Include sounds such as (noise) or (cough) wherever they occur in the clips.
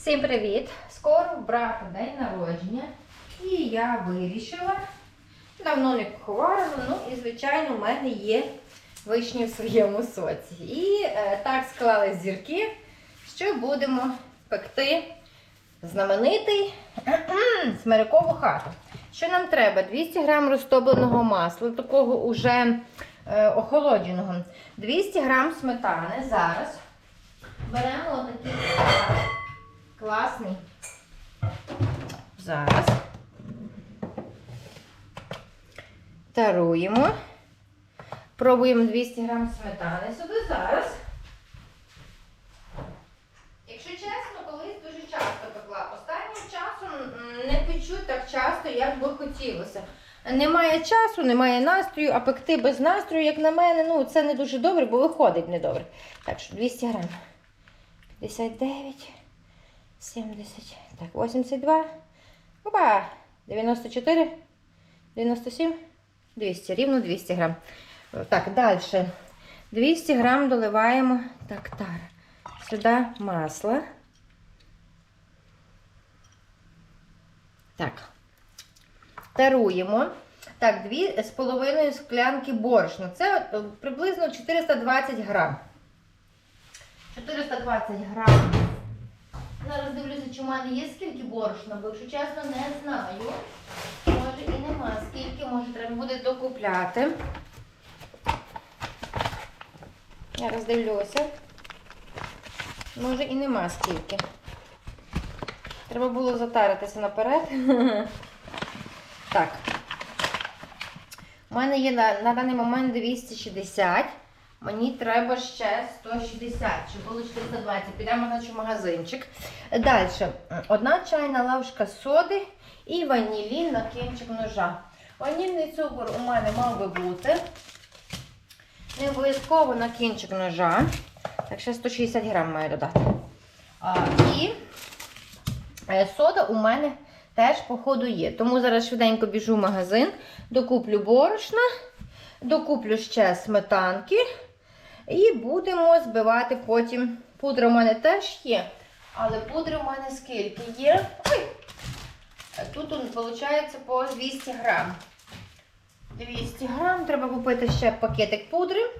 Всім привіт! Скоро брата день народження. І я вирішила, давно не куховарила, ну і звичайно в мене є вишні в своєму соці. І е, так склали зірки, що будемо пекти знаменитий (clears throat) смирикову хату. Що нам треба? 200 грам розтопленого масла, такого уже е, охолодженого, 200 грам сметани. Зараз беремо отакий класний. Зараз. Таруємо. Пробуємо 200 грам сметани сюди зараз. Якщо чесно, колись дуже часто пекла. Останнім часом не печу так часто, як би хотілося. Немає часу, немає настрою, а пекти без настрою, як на мене, ну це не дуже добре, бо виходить недобре. Так що 200 грам. 59, 70, так, 82, опа, 94, 97, 200, рівно 200 грам. Так, далі. 200 грам доливаємо, так, тара. Сюди масло. Так. Таруємо. Так, 2,5 склянки борошна. Це е, приблизно 420 грам. 420 грам. Зараз дивлюся, чи в мене є скільки борошна, бо якщо чесно, не знаю. Може і нема скільки, може треба буде докупляти. Я роздивлюся. Може і нема скільки. Треба було затаритися наперед. Так. У мене є на, на даний момент 260. Мені треба ще 160, щоб було 420. Підемо на магазинчик. Далі. Одна чайна ложка соди і ванілін на кінчик ножа. Ванільний цукор у мене мав би бути. Не обов'язково на кінчик ножа. Так, ще 160 грам маю додати. А, і е, сода у мене теж, по ходу, є. Тому зараз швиденько біжу в магазин, докуплю борошна, докуплю ще сметанки. І будемо збивати потім. Пудра у мене теж є. Але пудри у мене скільки є? Ой! Тут виходить по 200 грам. 200 грам. Треба купити ще пакетик пудри.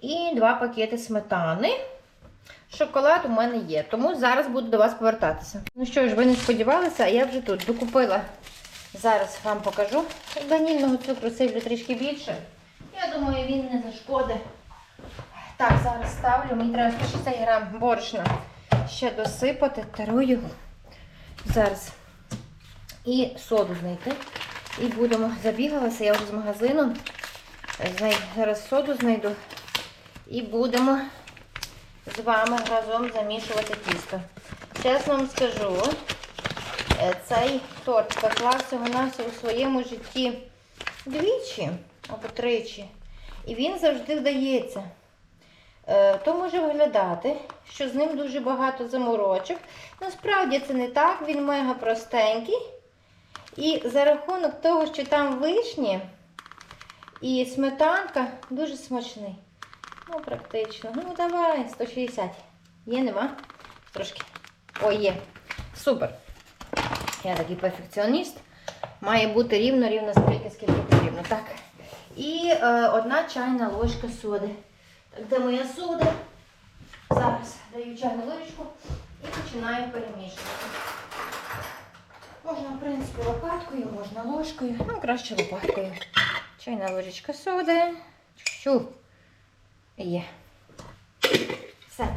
І два пакети сметани. Шоколад у мене є. Тому зараз буду до вас повертатися. Ну що ж, ви не сподівалися, а я вже тут докупила. Зараз вам покажу. Ванільного цукру сиплю трішки більше. Я думаю, він не зашкодить. Так, зараз ставлю. Мені треба 160 грам борошна ще досипати, тарую. Зараз. І соду знайти. І будемо забігалася, я вже з магазину. Зараз соду знайду. І будемо з вами разом замішувати тісто. Чесно вам скажу, е, цей торт пекла всього нас у своєму житті двічі або тричі. І він завжди вдається. Е, То може виглядати, що з ним дуже багато заморочок. Насправді це не так, він мега простенький. І за рахунок того, що там вишні і сметанка дуже смачний. Ну, практично. Ну, давай, 160. Є, нема? Трошки. О, є. Супер. Я такий перфекціоніст. Має бути рівно-рівно скільки, скільки потрібно. Так. І е, одна чайна ложка соди. Так, де моя сода? Зараз даю чайну ложечку і починаю перемішувати. Можна, в принципі, лопаткою, можна ложкою. Ну, краще лопаткою. Чайна ложечка соди. Чу. Є. Все.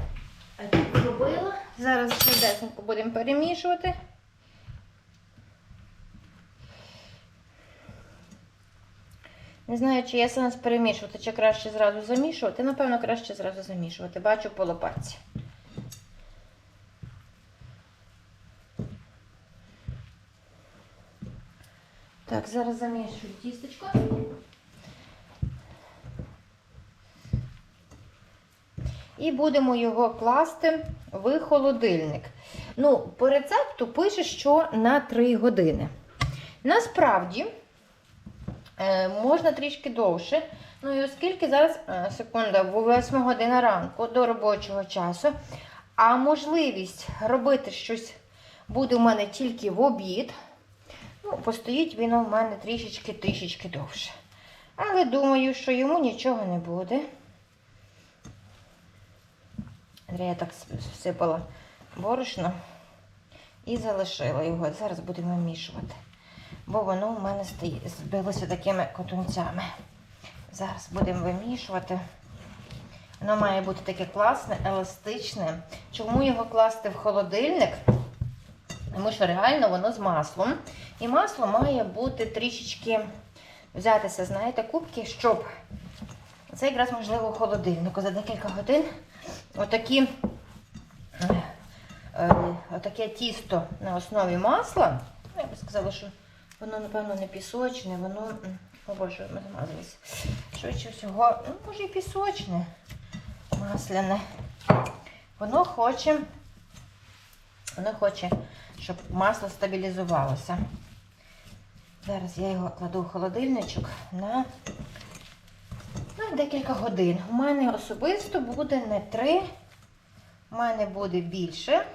Зробила. Зараз швидесенько будемо перемішувати. Не знаю, чи є сенс перемішувати, чи краще зразу замішувати. Напевно, краще зразу замішувати. Бачу по лопатці. Так, зараз замішую тістечко. І будемо його класти в холодильник. Ну, по рецепту пише, що на 3 години. Насправді, можна трішки довше. Ну і оскільки зараз, е, секунда, бо 8 година ранку до робочого часу, А можливість робити щось буде у мене тільки в обід. Ну, постоїть він у мене трішечки-трішечки довше. Але думаю, що йому нічого не буде. Я так всипала борошно і залишила його. Зараз будемо вмішувати. Бо воно у мене збилося такими котунцями. Зараз будемо вимішувати. Воно має бути таке класне, еластичне. Чому його класти в холодильник? Тому що реально воно з маслом. І масло має бути трішечки взятися, знаєте, кубки, щоб це якраз можливо у холодильнику за декілька годин. Отакі, е, е, отаке тісто на основі масла. Я би сказала, що воно, напевно, не пісочне, воно. О боже, ми замазалися. Швидше всього, ну, може і пісочне, масляне. Воно хоче, воно хоче, щоб масло стабілізувалося. Зараз я його кладу в холодильничок на, на декілька годин. У мене особисто буде не три, у мене буде більше.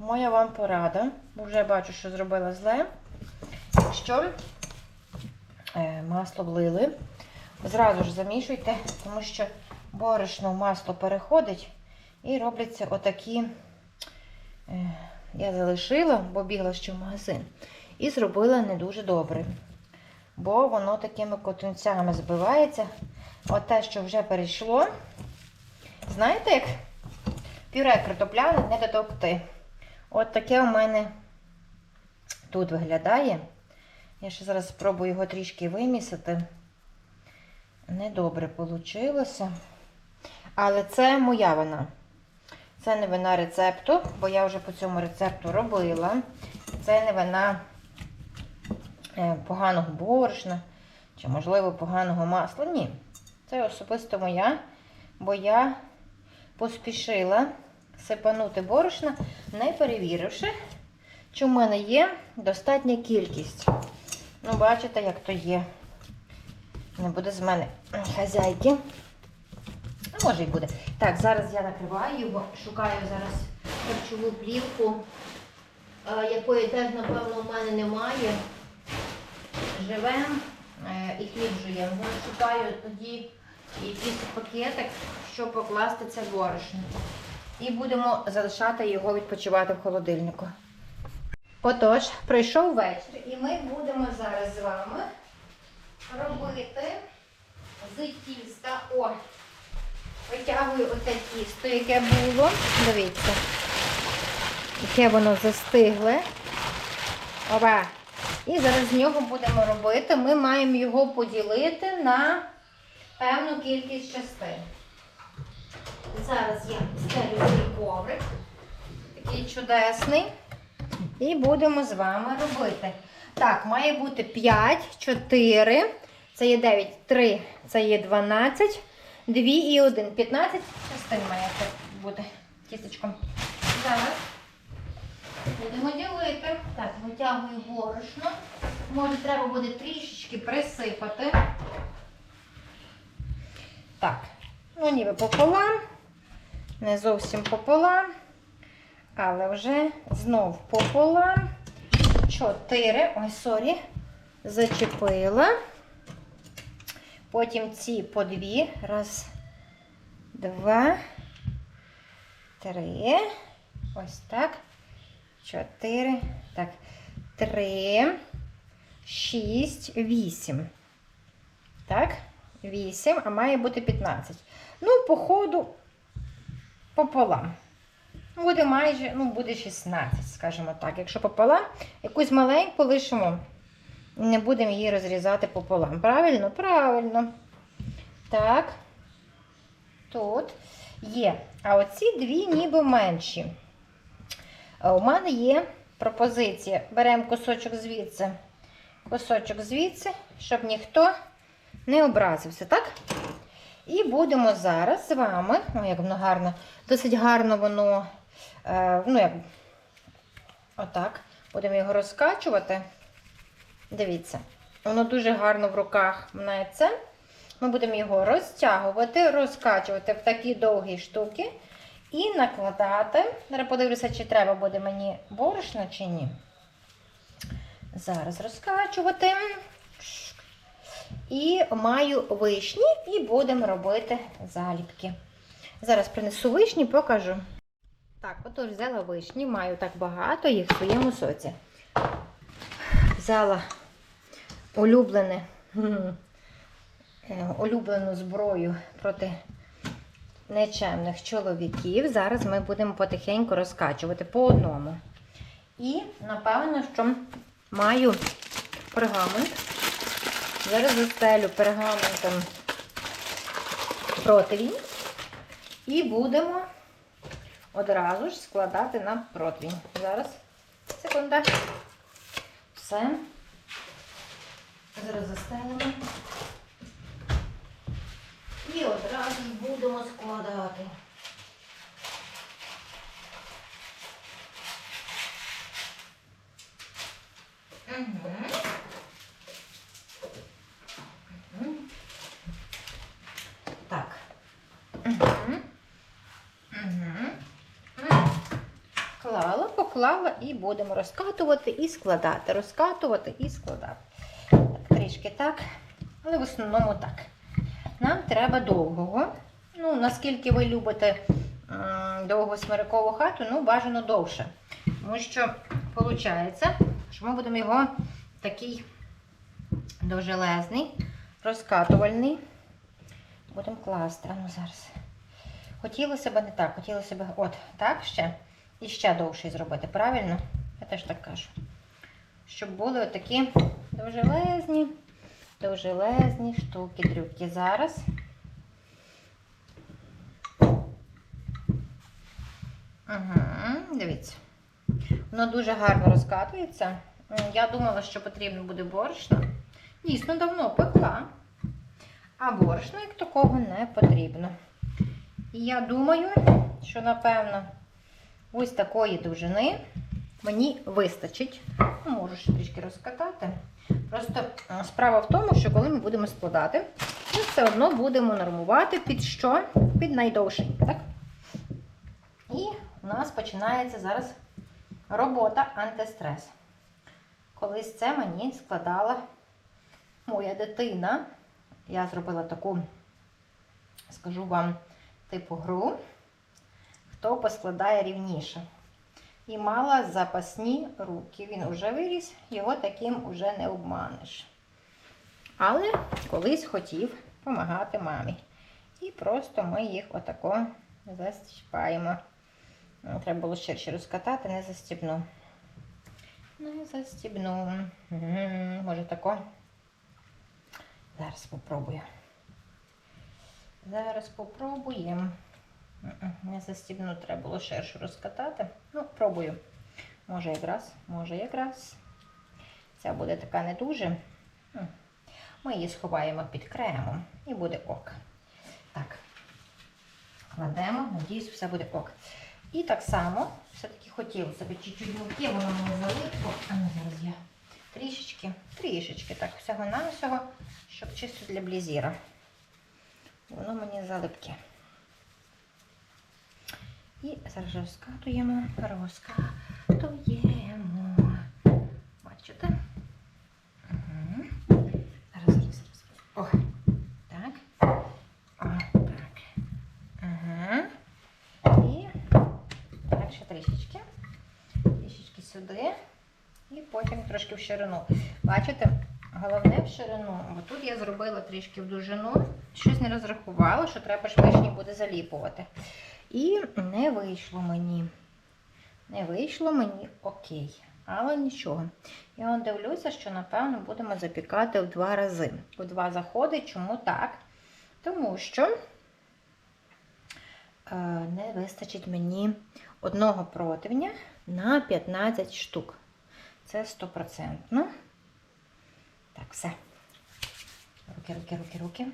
Моя вам порада, бо вже бачу, що зробила зле. Якщо е, масло влили, зразу ж замішуйте, тому що борошно в масло переходить і робляться отакі. Е, я залишила, бо бігла ще в магазин. І зробила не дуже добре. Бо воно такими котунцями збивається. От те, що вже перейшло. Знаєте, як пюре картопляне не дотовкти. От таке у мене тут виглядає. Я ще зараз спробую його трішки вимісити. Недобре вийшло. Але це моя вина. Це не вина рецепту, бо я вже по цьому рецепту робила. Це не вина е, поганого борошна чи, можливо, поганого масла. Ні. Це особисто моя, бо я поспішила сипанути борошна, не перевіривши, чи в мене є достатня кількість. Ну, бачите, як то є. Не буде з мене хазяйки. А може і буде. Так, зараз я накриваю його, шукаю зараз харчову плівку, е, якої теж, напевно, в мене немає. Живем е, і хліб жуємо. Шукаю тоді якийсь пакетик, щоб покласти це борошно. І будемо залишати його відпочивати в холодильнику. Отож, прийшов вечір, і ми будемо зараз з вами робити з тіста. О, витягую оте тісто, яке було. Дивіться, яке воно застигле. Ова. І зараз з нього будемо робити. Ми маємо його поділити на певну кількість частин. Зараз я стелю коврик, такий чудесний. І будемо з вами робити. Так, має бути 5, 4, це є 9, 3, це є 12, 2 і 1. 15 частин має бути тістечком. Зараз будемо ділити. Так, витягую борошно. Може, треба буде трішечки присипати. Так, ну ніби пополам. Не зовсім пополам. Але вже знов пополам. Чотири. Ой, сорі. Зачепила. Потім ці по дві. Раз, два, три. Ось так. Чотири. Так. Три, шість, вісім. Так, вісім, а має бути 15. Ну, по ходу пополам. Буде майже, ну, буде 16, скажімо так. Якщо пополам, якусь маленьку лишимо. Не будемо її розрізати пополам. Правильно? Правильно. Так. Тут є. А оці дві ніби менші. У мене є пропозиція. Беремо кусочок звідси, кусочок звідси, щоб ніхто не образився, так? І будемо зараз з вами, о, як воно гарно, досить гарно воно, е, ну як, отак, будемо його розкачувати. Дивіться, воно дуже гарно в руках мнеться. Ми будемо його розтягувати, розкачувати в такі довгі штуки, І накладати. Зараз подивлюся, чи треба буде мені борошно, чи ні. Зараз розкачувати. І маю вишні, і будемо робити заліпки. Зараз принесу вишні, покажу. Так, отож взяла вишні, маю так багато їх в своєму соці. Взяла улюблене, е, улюблену зброю проти нечемних чоловіків. Зараз ми будемо потихеньку розкачувати по одному. І, напевно, що маю пергамент. Зараз застелю пергаментом противінь. І будемо одразу ж складати на противінь. Зараз, секунда. Все. Зараз застелимо. І одразу ж будемо складати. Угу. Так. Угу. Угу. Клала, поклала і будемо розкатувати і складати. Розкатувати і складати. Так, трішки так, але в основному так. Нам треба довгого. Ну, наскільки ви любите довгу смирикову хату, ну, бажано довше. Тому що виходить, що ми будемо його такий довжелезний, розкатувальний. Будемо класти. А ну зараз. Хотілося б не так, хотілося б от так ще і ще довший зробити, правильно? Я теж так кажу. Щоб були отакі довжелезні, довжелезні штуки-дрюки. Зараз. Угу, дивіться. Воно дуже гарно розкатується. Я думала, що потрібно буде борошно. Дійсно, давно пекла. А борошна як такого не потрібно. І я думаю, що, напевно, ось такої довжини мені вистачить. Ну, Можу ще трішки розкатати. Просто е, справа в тому, що коли ми будемо складати, ми все одно будемо нормувати під що? Під найдовший. Так? І у нас починається зараз робота антистрес. Колись це мені складала моя дитина. Я зробила таку, скажу вам, типу гру, хто поскладає рівніше. І мала запасні руки. Він вже виріс, його таким уже не обманеш. Але колись хотів допомагати мамі. І просто ми їх отако застіпаємо. Ну, Треба було ширше розкатати, не застібну. Не застібну. Може тако. Зараз спробую. Зараз спробуємо. Не застібну, треба було ширше розкатати. Ну, пробую. Може якраз, може якраз. Ця буде така не дуже. Ми її сховаємо під кремом і буде ок. Так, кладемо, надіюсь, все буде ок. І так само, все-таки хотіла собі чуть-чуть білки, воно не залипло. А ну зараз я трішечки, трішечки, так, всього-навсього, щоб чисто для блізіра. Воно мені залипке. І зараз розкатуємо, розкатуємо. Бачите? Угу. Зараз, зараз, зараз. О, так. О, так. Угу. І так, ще трішечки. Трішечки сюди. І потім трошки в ширину. Бачите? Головне в ширину. Бо тут я зробила трішки в довжину. Щось не розрахувала, що треба ж вишні буде заліпувати. І не вийшло мені. Не вийшло мені окей. Але нічого. Я от дивлюся, що, напевно, будемо запікати в два рази. У два заходи. Чому так? Тому що е, не вистачить мені одного противня на 15 штук. Це стопроцентно. Так, все. Руки, руки, руки, руки.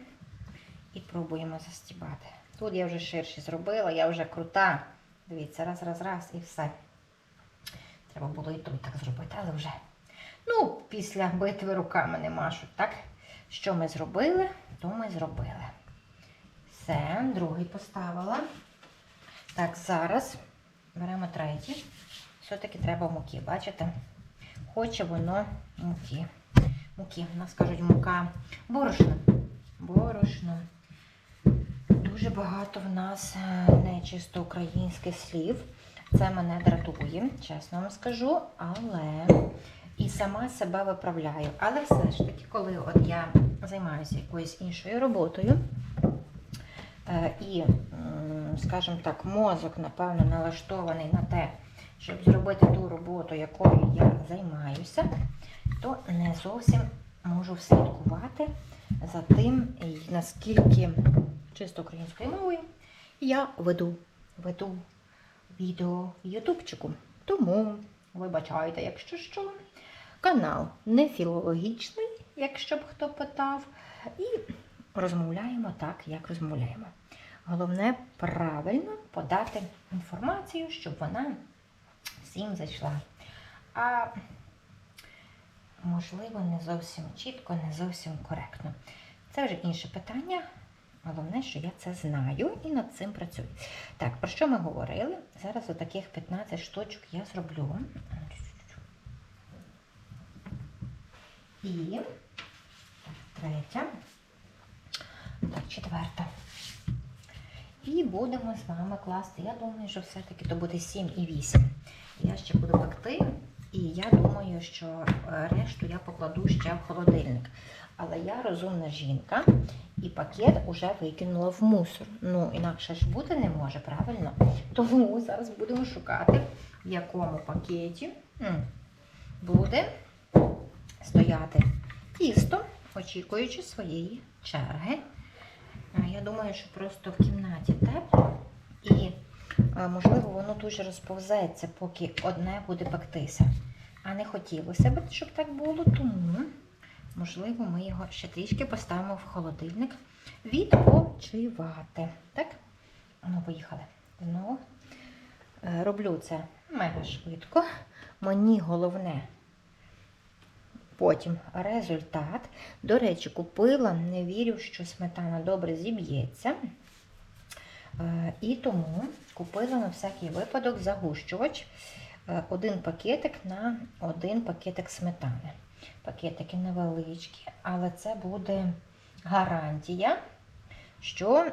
І пробуємо застібати. Тут я вже ширше зробила, я вже крута. Дивіться, раз, раз, раз і все. Треба було і тут так зробити, але вже. Ну, після битви руками не машуть, так? Що ми зробили, то ми зробили. Все, другий поставила. Так, зараз беремо третій. Все-таки треба муки, бачите? Хоче воно муки. Муки, нас кажуть мука борошно. Борошно. Дуже багато в нас е, не чисто українських слів. Це мене дратує, чесно вам скажу, але і сама себе виправляю. Але все ж таки, коли от я займаюся якоюсь іншою роботою, е, і, скажімо так, мозок, напевно, налаштований на те, щоб зробити ту роботу, якою я займаюся, то не зовсім можу слідкувати за тим, наскільки чисто українською мовою я веду, веду відео в Ютубчику. Тому, вибачайте, якщо що, канал не філологічний, якщо б хто питав, і розмовляємо так, як розмовляємо. Головне правильно подати інформацію, щоб вона всім зайшла. А можливо, не зовсім чітко, не зовсім коректно. Це вже інше питання. Головне, що я це знаю і над цим працюю. Так, про що ми говорили? Зараз отаких 15 штучок я зроблю. І третя. Четверта. І будемо з вами класти. Я думаю, що все-таки то буде 7 і 8. Я ще буду пекти, і я думаю, що е, решту я покладу ще в холодильник. Але я розумна жінка, і пакет уже викинула в мусор. Ну, інакше ж бути не може, правильно? Тому зараз будемо шукати, в якому пакеті буде стояти тісто, очікуючи своєї черги. Я думаю, що просто в кімнаті тепло і, можливо, воно дуже розповзеться, поки одне буде пектися. А не хотілося б, щоб так було, тому, можливо, ми його ще трішки поставимо в холодильник відпочивати. Так? Ну, поїхали. Знову Е, роблю це мега швидко. Мені головне потім результат. До речі, купила, не вірю, що сметана добре зіб'ється. Е, І тому купила на всякий випадок загущувач. Е, Один пакетик на один пакетик сметани. Пакетики невеличкі, але це буде гарантія, що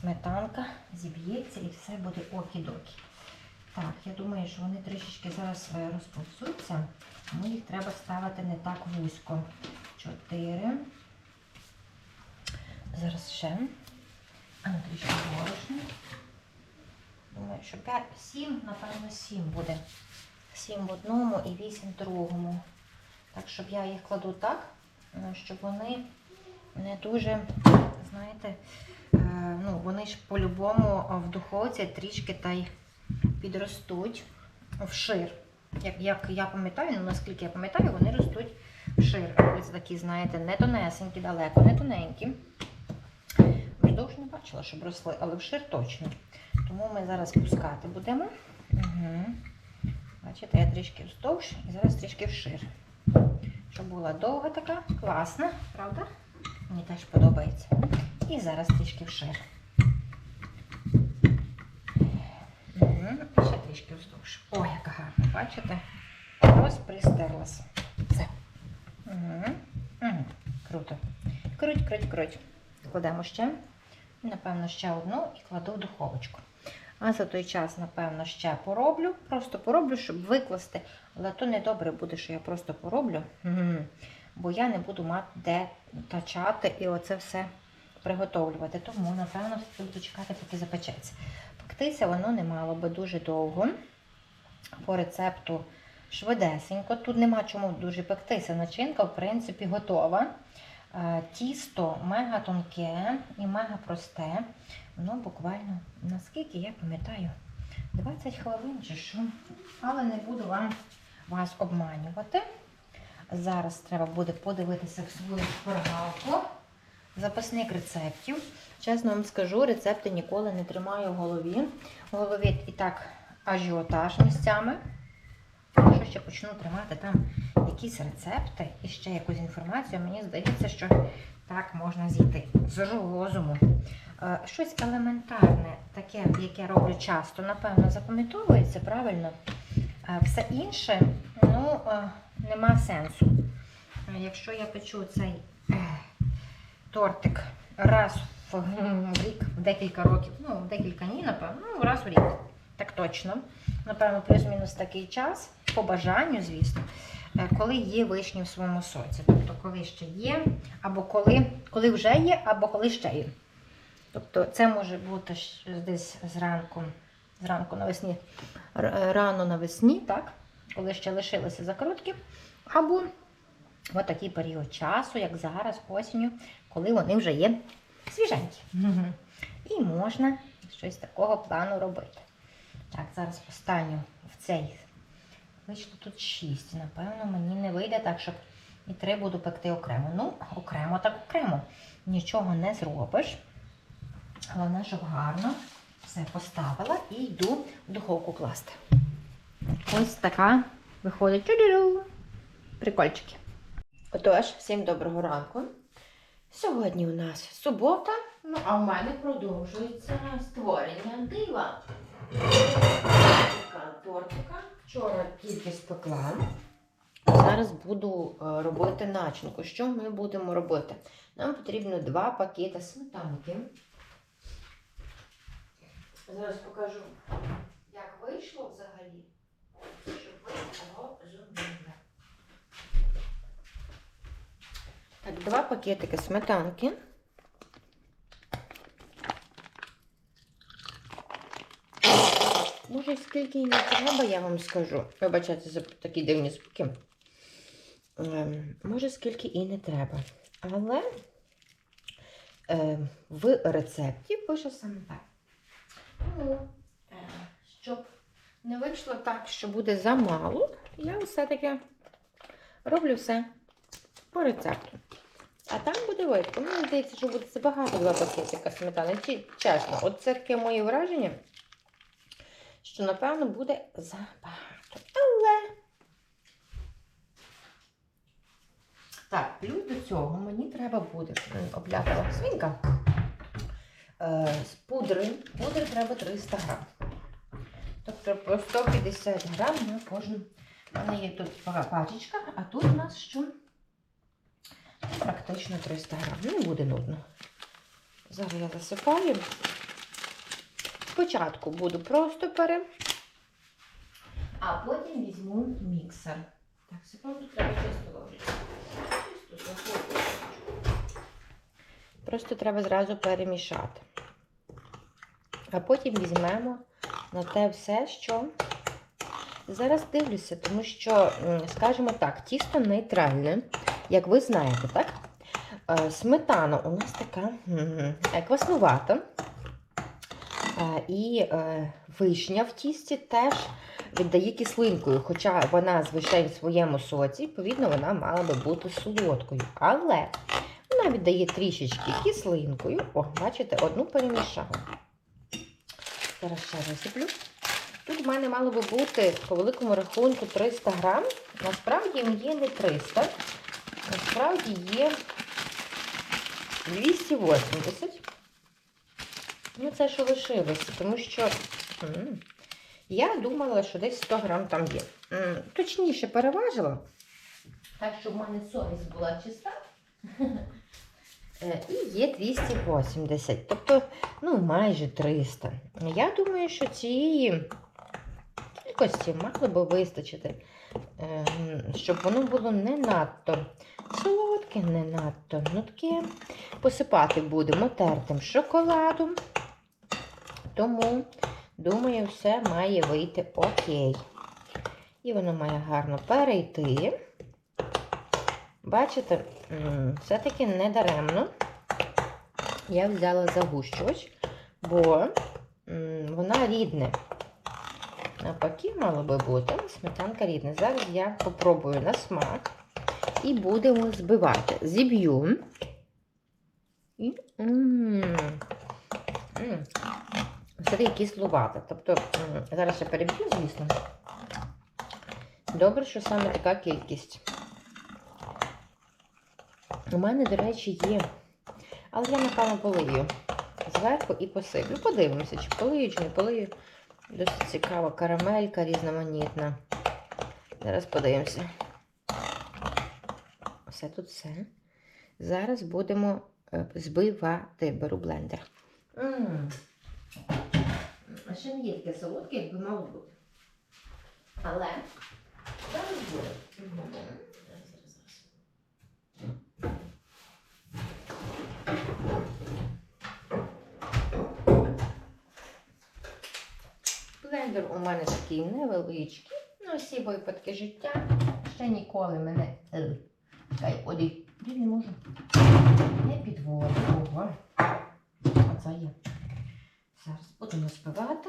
сметанка зіб'ється і все буде окі-докі. Так, я думаю, що вони трішечки зараз розповзуться, тому їх треба ставити не так вузько. Чотири. Зараз ще. А ну трішки борошна. Думаю, що 5, 7, напевно, 7 буде. 7 в одному і 8 в другому. Так, щоб я їх кладу так, е, щоб вони не дуже, знаєте, е, ну, вони ж по-любому в духовці трішки та й підростуть вшир. Як, як я пам'ятаю, ну наскільки я пам'ятаю, вони ростуть вшир. Ось такі, знаєте, не тонесенькі, далеко, не тоненькі. Вздовж не бачила, щоб росли, але вшир точно. Тому ми зараз пускати будемо. Угу. Бачите, трішки вздовж і зараз трішки вшир. Щоб була довга така, класна, правда? Мені теж подобається. І зараз трішки вшир. Ще трішки вздовж. Ой, яка гарна, бачите? Розпристерлася. Все. Круто. Круть, круть, круть. Кладемо ще. Напевно, ще одну і кладу в духовочку. А за той час, напевно, ще пороблю. Просто пороблю, щоб викласти. Але то не добре буде, що я просто пороблю. Бо я не буду мати де тачати і оце все приготовлювати. Тому, напевно, все буду чекати, поки запечеться. Пектися воно не мало би дуже довго. По рецепту швидесенько. Тут нема чому дуже пектися. Начинка, в принципі, готова. Е, Тісто мега тонке і мега просте. Воно буквально, наскільки я пам'ятаю, 20 хвилин чи що. Але не буду вам вас обманювати. Зараз треба буде подивитися в свою шпаргалку. Записник рецептів. Чесно вам скажу, рецепти ніколи не тримаю в голові. В голові і так ажіотаж місцями. Якщо ще почну тримати там якісь рецепти і ще якусь інформацію, мені здається, що так можна зійти з розуму. Е, Щось елементарне, таке, яке роблю часто, напевно, запам'ятовується правильно. Е, Все інше, ну, е, нема сенсу. Якщо я печу цей тортик раз в рік, в декілька років, ну, в декілька ні, напевно, ну, раз у рік, так точно. Напевно, плюс-мінус такий час, по бажанню, звісно, коли є вишні в своєму соці. Тобто, коли ще є, або коли, коли вже є, або коли ще є. Тобто це може бути десь зранку, зранку навесні, е, рано навесні, так? коли ще лишилися закрутки, або в такий період часу, як зараз, осінню, коли вони вже є свіженькі. І можна щось такого плану робити. Так, зараз останню в цей. Вийшло тут 6. Напевно, мені не вийде так, щоб і три буду пекти окремо. Ну, окремо так окремо. Нічого не зробиш. Головне, щоб гарно все поставила і йду в духовку класти. Ось така виходить. Прикольчики. Отож, всім доброго ранку. Сьогодні у нас субота, ну а в мене продовжується створення дива. Така тортика. Вчора тільки спекла. Зараз буду е, робити начинку. Що ми будемо робити? Нам потрібно два пакети сметанки. Зараз покажу, як вийшло взагалі, щоб ви розуміли. Так, два пакетики сметанки. Може, скільки її треба, я вам скажу. Вибачайте за такі дивні звуки. Ем, може, скільки і не треба. Але е, в рецепті пише саме так. Ну, е, щоб не вийшло так, що буде замало, я все-таки роблю все по рецепту. А там буде видно. Мені здається, що буде забагато два пакетика сметани. Чесно, от це таке моє враження, що напевно буде забагато. Але. Так, плюс до цього мені треба буде обляпала свинка. Е, з пудри. Пудри треба 300 грам. Тобто по 150 грам на кожну. У мене є тут пачечка, а тут у нас що? Практично 300 грам. Не буде нудно. Зараз я засипаю. Спочатку буду просто пере, а потім візьму міксер. Так, секунду, треба чисто. Чисто. Просто треба зразу перемішати. А потім візьмемо на те все, що зараз дивлюся, тому що, скажімо так, тісто нейтральне, як ви знаєте, так? Е, Сметана у нас така кваснувата. І е, вишня в тісті теж віддає кислинкою, хоча вона з вишень в своєму соці, відповідно, вона мала би бути солодкою. Але вона віддає трішечки кислинкою. О, бачите, одну перемішала. Зараз ще висиплю. Тут в мене мало би бути по великому рахунку 300 грам. Насправді є не 300. Насправді є 280. Ну, це що лишилося, тому що я думала, що десь 100 грам там є. Точніше переважила. Так, щоб в мене совість була чиста. (laughs) Е, І є 280, тобто, ну, майже 300. Я думаю, що цієї кількості мало би вистачити, ем, щоб воно було не надто солодке, не надто нутке. Посипати будемо тертим шоколадом. Тому, думаю, все має вийти окей. І воно має гарно перейти. Бачите, все-таки не даремно я взяла загущувач, бо вона рідне. Навпаки, мало би бути, сметанка рідна. Зараз я попробую на смак і будемо збивати. Зіб'ю. І все-таки кислувата. Тобто, зараз я переб'ю, звісно. Добре, що саме така кількість. У мене, до речі, є. Але я, напевно, полию. зверху і посиплю. Подивимося, чи полию, чи не полию. Досить цікава карамелька різноманітна. Зараз подивимося. Все тут все. Зараз будемо е, збивати. Беру блендер. М. А ще не є таке солодке, як би мало бути. Але зараз буде. Блендер у мене такий невеличкий. Ну, всі випадки життя. Ще ніколи мене. е, Чекай, оді, не можу. Не підводив. Ого. Оце є. Зараз будемо збивати,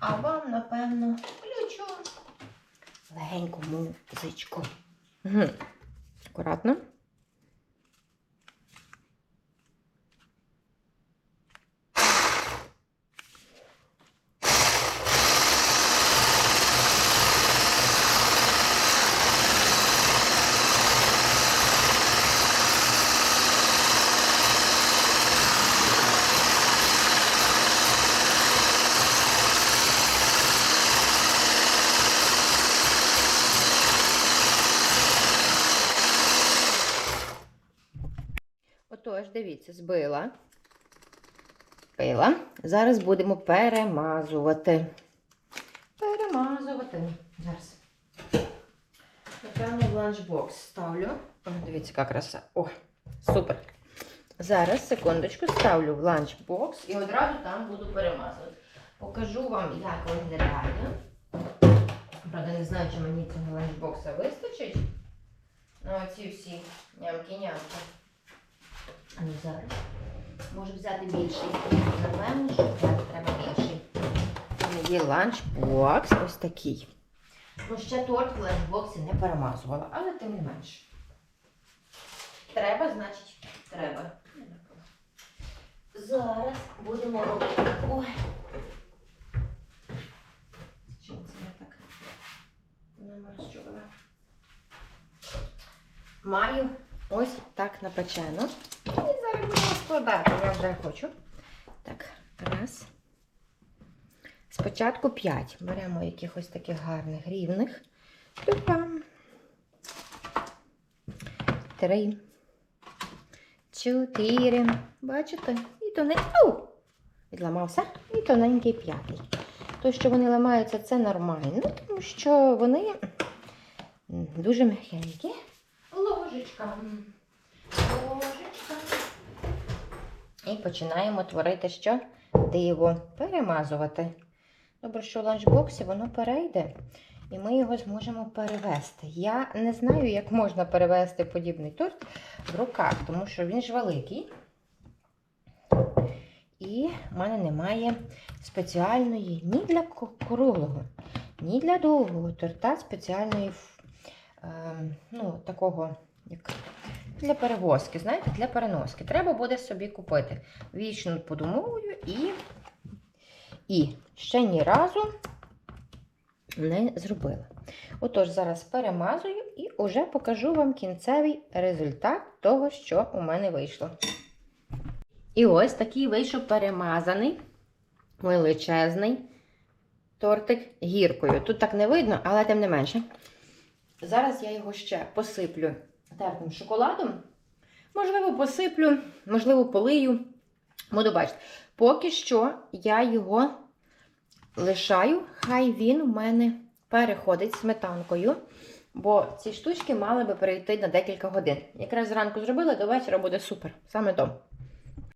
А вам, напевно, включу легеньку музичку. Акуратно. Отож, дивіться, збила. Пила. Зараз будемо перемазувати. Перемазувати. Зараз. Напевно, в ланчбокс ставлю. Дивіться, яка краса. О, супер. Зараз, секундочку, ставлю в ланчбокс і одразу там буду перемазувати. Покажу вам, як виглядає. Правда, не знаю, чи мені цього ланчбокса вистачить. Ну, оці всі нямки-нямки. А ну зараз. Можу взяти більший. Напевно, що взяти треба більший. Мене Є ланчбокс ось такий. Ну, ще торт в ланчбоксі не перемазувала, але тим не менше. Треба, значить, треба. Зараз будемо робити. Ой. Чим це я так намащувала? Маю ось так напечено. І зараз будемо складати. Я вже хочу. Так, раз. Спочатку 5. Беремо якихось таких гарних рівних. Два. Три. Чотири. Бачите? І тоненький. Ау! Відламався. І тоненький п'ятий. То, що вони ламаються, це нормально, тому що вони дуже м'якенькі. Ложечка. Ложечка. І починаємо творити що? Диво. Перемазувати. Добре, що в ланчбоксі воно перейде, і ми його зможемо перевести. Я не знаю, як можна перевести подібний торт в руках, тому що він ж великий. І в мене немає спеціальної ні для круглого, ні для довгого торта спеціальної е, ну, такого, як для перевозки, знаєте, для переноски. Треба буде собі купити. Вічно подумовую і, і ще ні разу не зробила. Отож, зараз перемазую і вже покажу вам кінцевий результат того, що у мене вийшло. І ось такий вийшов перемазаний, величезний тортик гіркою. Тут так не видно, але тим не менше. Зараз я його ще посиплю тертим шоколадом. Можливо, посиплю, можливо, полию. Буду бачити. Поки що я його лишаю, хай він у мене переходить сметанкою. Бо ці штучки мали би перейти на декілька годин. Якраз зранку зробила, до вечора буде супер. Саме то.